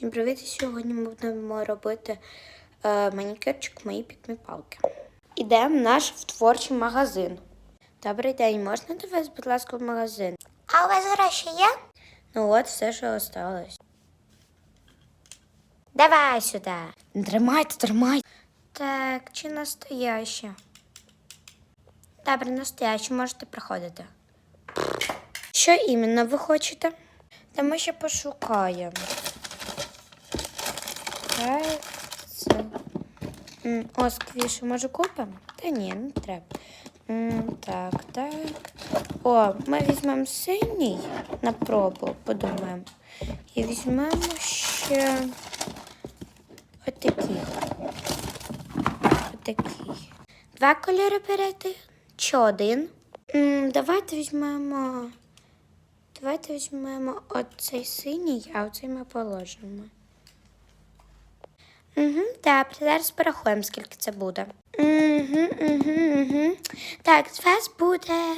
Всім привіт! Сьогодні ми будемо робити е, манікюрчик мої підміпалки. Ідемо в наш творчий магазин. Добрий день, можна до вас, будь ласка, в магазин? А у вас гроші є? Ну от все, що осталось. Давай сюди. Тримайте, тримайте. Так, чи настояще? Добре, настояще, можете приходити. Що іменно ви хочете? Та ми ще пошукаємо. Це. О, може купимо? Та ні, не треба. Так, так. О, ми візьмемо синій на пробу, подумаємо. І візьмемо ще отакий. Отакий. Два кольори берете? Чи один? Давайте візьмемо. Давайте візьмемо оцей синій, а оцей ми положимо. Угу, так, зараз порахуємо, скільки це буде. Угу, угу, угу. Так, з вас буде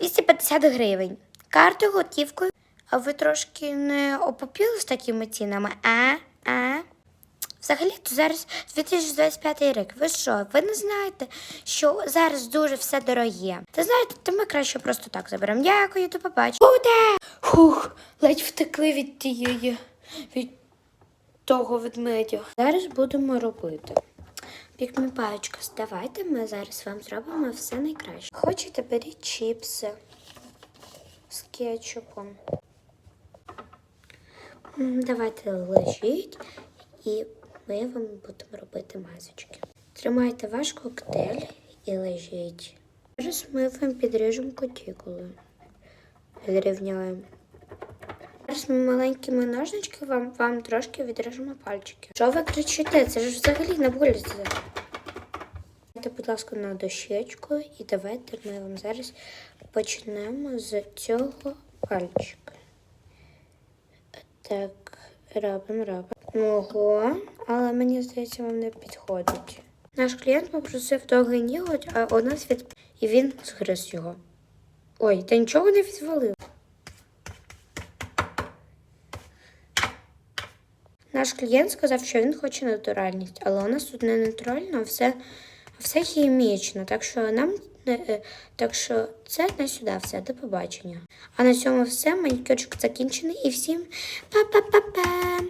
250 гривень. Картою, готівкою. А ви трошки не опопіли з такими цінами? А? А? Взагалі, то зараз 2025 рік. Ви що? Ви не знаєте, що зараз дуже все дороге. Та знаєте, то ми краще просто так заберемо. Дякую, до побачення. Буде! Хух, ледь втекли від тієї від того ведмедя. Зараз будемо робити. Пікміпаєчка, давайте ми зараз вам зробимо все найкраще. Хочете, беріть чіпси з кетчупом. Давайте лежіть і ми вам будемо робити масочки. Тримайте ваш коктейль і лежіть. Зараз ми вам підріжемо кутікулу. Відрівняємо. Зараз ми маленькими ножничками вам, вам трошки відріжемо пальчики. Що ви кричите? Це ж взагалі не боліться. Дайте, будь ласка, на дощечку і давайте ми вам зараз почнемо з цього пальчика. Так, робимо, робимо. Ого, але мені здається, вам не підходить. Наш клієнт попросив довгий ніготь, а у нас від... і він згриз його. Ой, та нічого не відвалив. Наш клієнт сказав, що він хоче натуральність, але у нас тут не натурально, а все, все хімічно. Так що нам не- е, так що це на сюди все. До побачення. А на цьому все. Манікюрчик закінчений і всім па-па-па-па!